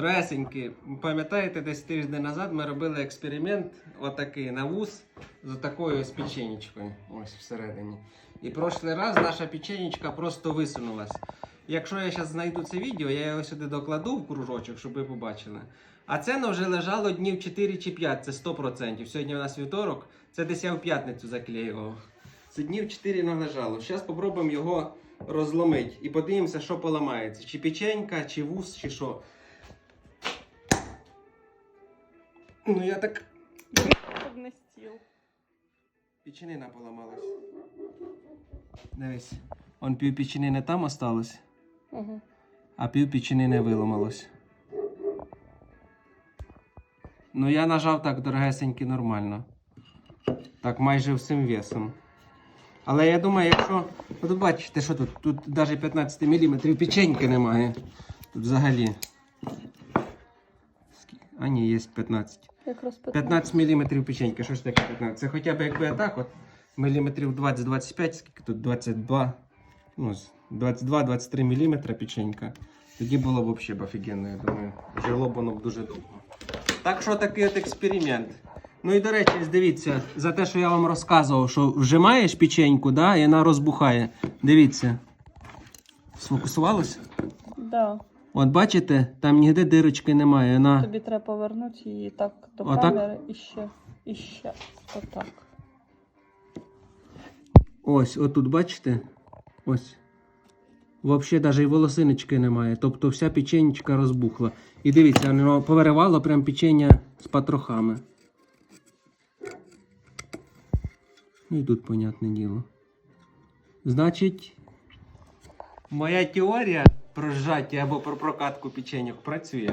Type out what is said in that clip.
Ресеньки, пам'ятаєте, десь тиждень назад ми робили експеримент отакий на вуз з такою з печенечкою. Ось всередині. І прошлий раз наша печенечка просто висунулась. Якщо я зараз знайду це відео, я його сюди докладу в кружочок, щоб ви побачили. А це ну, вже лежало днів 4 чи 5, це 100%. Сьогодні у нас вівторок, це десь я в п'ятницю заклеював. Це днів 4 належало. Зараз спробуємо його розломити і подивимося, що поламається. Чи печенька, чи вуз, чи що. Ну я так. Стіл. Печенина поламалась. Дивись. Он пів печенини там осталось, Угу. а пів печенини виламалось. Ну я нажав так дорогесеньки нормально. Так, майже всім весом. Але я думаю, якщо. Тут бачите, що тут? Тут навіть 15 мм печеньки немає. Тут взагалі. А ні, є 15. Якраз 15 мм печеньки, що ж таке 15? Це хоча б якби так, от міліметрів 20-25, скільки тут 22, ну, 22-23 мм печенька. Тоді було б взагалі б офігенно, я думаю. Жило б воно б дуже довго. Так що такий от експеримент. Ну і до речі, дивіться, за те, що я вам розказував, що вжимаєш печеньку, да, і вона розбухає. Дивіться. Сфокусувалось? Да. От бачите, там ніде дирочки немає. Вона... Тобі треба повернути її так до Отак? камери і ще. І ще. Отак. Ось, отут, бачите? Ось. Взагалі навіть і волосиночки немає. Тобто вся печенечка розбухла. І дивіться, воно повиривало прям печення з патрохами. Ну і тут, понятне діло. Значить, моя теорія про зжаття або про прокатку печеньок працює.